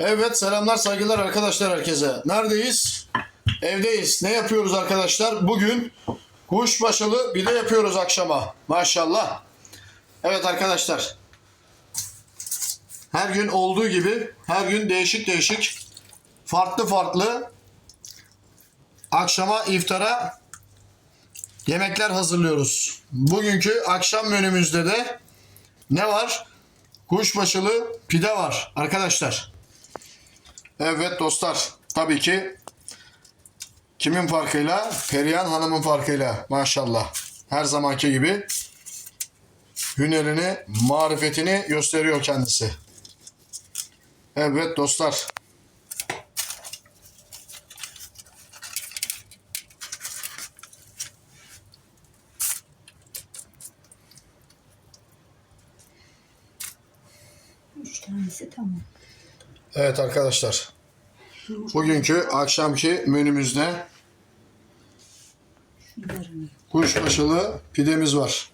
Evet selamlar saygılar arkadaşlar herkese. Neredeyiz? Evdeyiz. Ne yapıyoruz arkadaşlar? Bugün kuşbaşılı pide yapıyoruz akşama. Maşallah. Evet arkadaşlar. Her gün olduğu gibi her gün değişik değişik farklı farklı akşama iftara yemekler hazırlıyoruz. Bugünkü akşam menümüzde de ne var? Kuşbaşılı pide var arkadaşlar. Evet dostlar. Tabii ki kimin farkıyla? Perihan Hanım'ın farkıyla. Maşallah. Her zamanki gibi hünerini, marifetini gösteriyor kendisi. Evet dostlar. Üç tanesi tamam. Evet arkadaşlar. Bugünkü akşamki menümüzde kuşbaşılı pidemiz var.